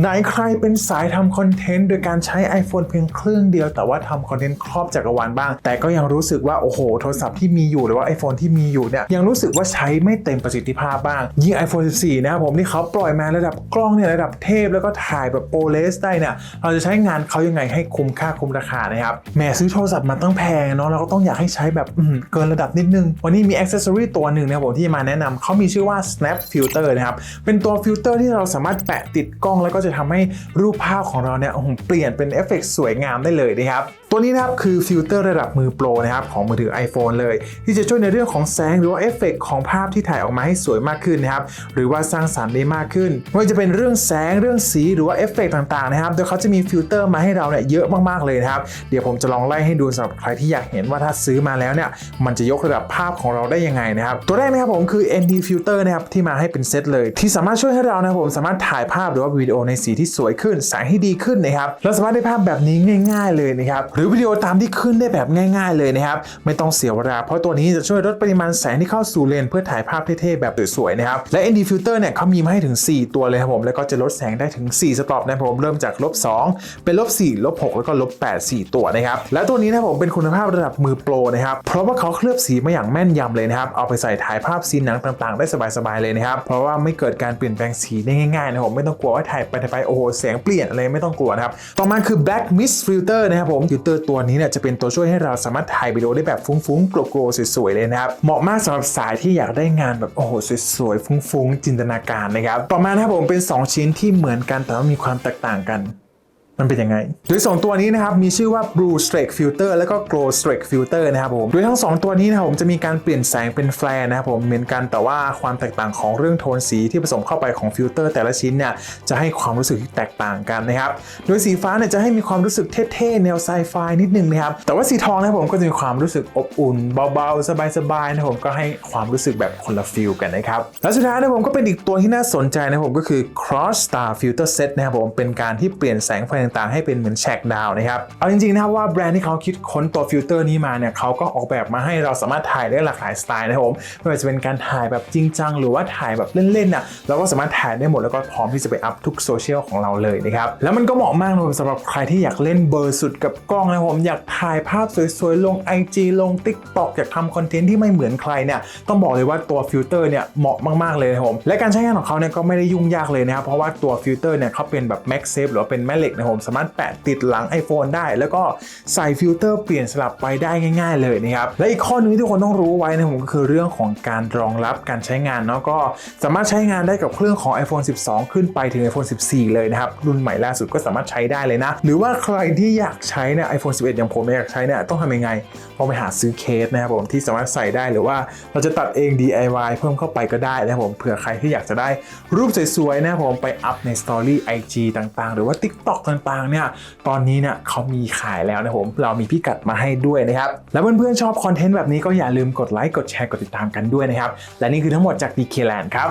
ไหนใครเป็นสายทำคอนเทนต์โดยการใช้ iPhone เพียงเครื่องเดียว แต่ว่าทำคอนเทนต์ครอบจักรวาลบ้าง แต่ก็ยังรู้สึกว่า โอ้โห โทรศัพท์ที่มีอยู่หรือว่า iPhone ที่มีอยู่เนี่ยยังรู้สึกว่าใช้ไม่เต็มประสิทธิภาพบ้าง ยิ่ง iPhone 14 นะครับผมที่เขาปล่อยมาระดับกล้องเนี่ยระดับเทพ แล้วก็ถ่ายแบบโปรเลสได้เนี่ยเราจะใช้งานเขายังไงให้คุ้มค่าคุ้มราคานะครับแหมซื้อโทรศัพท์มาตั้งแพงเนาะเราก็ต้องอยากให้ใช้แบบเกินระดับนิดนึง วันนี้มีอ c เซ s ซอรี่ตัวหนึ่งนะครับผมที่มาแนะนำเขามีชื่อว่า snap filter นะครับเป็นตัวฟิลเตอร์ที่เราสามารถแปะติดกล้องแล้วก็จะทำให้รูปภาพของเราเนี่ยโอ้โหเปลี่ยนเป็นเอฟเฟกต์สวยงามได้เลยนะครับ ตัวนี้นะครับคือฟิลเตอร์ระดับมือโปรนะครับของมือถือ iPhone เลย ที่จะช่วยในเรื่องของแสงหรือว่าเอฟเฟกต์ของภาพที่ถ่ายออกมาให้สวยมากขึ้นนะครับหรือว่าสร้างสรรค์ได้มากขึ้นไม่ว่าจะเป็นเรื่องแสงเรื่องสีหรือว่าเอฟเฟกต์ต่างๆนะครับโดยเขาจะมีฟิลเตอร์มาให้เราเนี่ยเยอะมากๆเลยนะครับเดี๋ยวผมจะลองไล่ให้ดูสำหรับใครที่อยากเห็นว่าถ้าซื้อมาแล้วเนี่ยมันจะยกระดับภาพของเราได้ยังไงนะครับตัวแรกนะครับผมคือ ND filter นะครับที่มาให้เป็นเซตเลย ที่สามารถช่วยให้เรานะครับผมสามารถถ่ายภาพหรือว่าวิดีโอในสีที่สวยขึ้นแสงที่ดีขึ้นนะครับเราสามารถได้ภาพแบบนี้ง่าย ๆเลยนะครับหรือวิดีโอตามที่ขึ้นได้แบบง่าย ๆเลยนะครับ ไม่ต้องเสียเวลา เพราะตัวนี้จะช่วยลดปริมาณแสงที่เข้าสู่เลนเพื่อถ่ายภาพเท่ๆแบบสวยๆนะครับ และ ND filter เนี่ยเขามีมาให้ถึง 4 ตัวเลยครับผม แล้วก็จะลดแสงได้ถึง 4 สต็อปนะผม เริ่มจากลบ2เป็นลบ4ลบ6แล้วก็ลบ8 4 ตัวนะครับ และตัวนี้นะผมเป็นคุณภาพระดับมือโปรนะครับ เพราะว่าเขาเคลือบสีมาอย่างแม่นยำเลยนะครับ เอาไปใส่ถ่ายภาพซีนหนังต่างๆ ได้สบายๆเลยนะครับ เพราะว่าไม่เกิดการเปลี่ยนแปลงสีได้ง่ายๆนะผม ไม่ต้องกลัวว่าถ่ายไปถ่ายไปโอ้โหแสงเปลี่ยนอะไรไม่ต้องกลัวนะครับ ต่อมาคือ black mist filter นะครับผมฟิลเตอร์ตัวนี้เนี่ยจะเป็นตัวช่วยให้เราสามารถถ่ายวิดีโอได้แบบฟุ้งๆกลวๆสวยๆเลยนะครับ เหมาะมากสำหรับสายที่อยากได้งานแบบโอ้โหสวยๆฟุ้งๆจินตนาการนะครับ ต่อมานะครับผมเป็น 2 ชิ้นที่เหมือนกันแต่ว่ามีความแตกต่างกัน มันเป็นยังไง โดย 2 ตัวนี้นะครับ มีชื่อว่า Blue Streak Filter แล้วก็ Glow Streak Filter นะครับผม โดยทั้ง 2 ตัวนี้นะครับผมจะมีการเปลี่ยนแสงเป็นแฟลร์นะครับผมเหมือนกันแต่ว่าความแตกต่างของเรื่องโทนสีที่ผสมเข้าไปของฟิลเตอร์แต่ละชิ้นเนี่ยจะให้ความรู้สึกที่แตกต่างกันนะครับ โดยสีฟ้าเนี่ยจะให้มีความรู้สึกเท่ๆแนวไซไฟนิดนึงนะครับ แต่ว่าสีทองนะครับผมก็จะมีความรู้สึกอบอุ่นเบาๆ สบายๆนะครับผมก็ให้ความรู้สึกแบบคนละฟิลกันนะครับ และสุดท้ายนะครับผมก็เป็นอีกตัวที่น่าสนใจนะครับผมก็คือ Cross Star Filter Set นะครับผมเป็นการที่เปลี่ยนแสงต่างๆ ให้เป็นเหมือนแชกดาวนะครับ เอาจริงๆนะครับว่าแบรนด์ที่เขาคิดค้นตัวฟิลเตอร์นี้มาเนี่ยเขาก็ออกแบบมาให้เราสามารถถ่ายได้หลากหลายสไตล์นะครับผมไม่ว่าจะเป็นการถ่ายแบบจริงจังหรือว่าถ่ายแบบเล่นๆน่ะเราก็สามารถถ่ายได้หมดแล้วก็พร้อมที่จะไปอัพทุกโซเชียลของเราเลยนะครับแล้วมันก็เหมาะมากนะครับสำหรับใครที่อยากเล่นเบอร์สุดกับกล้องนะครับผมอยากถ่ายภาพสวยๆลง IG ลง TikTok อยากทำคอนเทนต์ที่ไม่เหมือนใครเนี่ยต้องบอกเลยว่าตัวฟิลเตอร์เนี่ยเหมาะมากๆเลยนะครับผมและการใช้งานของเขาเนี่ยก็ไม่ได้ยุ่งยากเลยนะครับเพราะว่าตัวฟิลเตอร์เนี่ยเขาเป็นแบบ MagSafe หรือว่าเป็นแม่เหล็กนะครัผมสามารถแปะติดหลัง iPhone ได้ แล้วก็ใส่ฟิลเตอร์เปลี่ยนสลับไปได้ง่าย ๆ เลยนะครับและอีกข้อหนึงที่ทุกคนต้องรู้ไว้นะผมก็คือเรื่องของการรองรับการใช้งานเนาะก็สามารถใช้งานได้กับเครื่องของ iPhone 12 ขึ้นไปถึง iPhone 14 เลยนะครับรุ่นใหม่ล่าสุดก็สามารถใช้ได้เลยนะ หรือว่าใครที่อยากใช้เนี่ย iPhone 11 อย่างผมเนี่ยอยากใช้เนี่ยต้องทำยังไงลองไปหาซื้อเคสนะครับผมที่สามารถใส่ได้หรือว่าเราจะตัดเอง DIY เพิ่มเข้าไปก็ได้นะครับผมเผื่อใครที่อยากจะได้รูปสวยๆนะครับผมไปอัพใน Story IG ต่างๆ หรือว่า TikTok ต่างๆเนี่ยตอนนี้เนี่ยเขามีขายแล้วนะครับผมเรามีพิกัดมาให้ด้วยนะครับแล้วเพื่อนๆชอบคอนเทนต์แบบนี้ก็อย่าลืมกดไลค์กดแชร์กดติดตามกันด้วยนะครับและนี่คือทั้งหมดจาก DK Land ครับ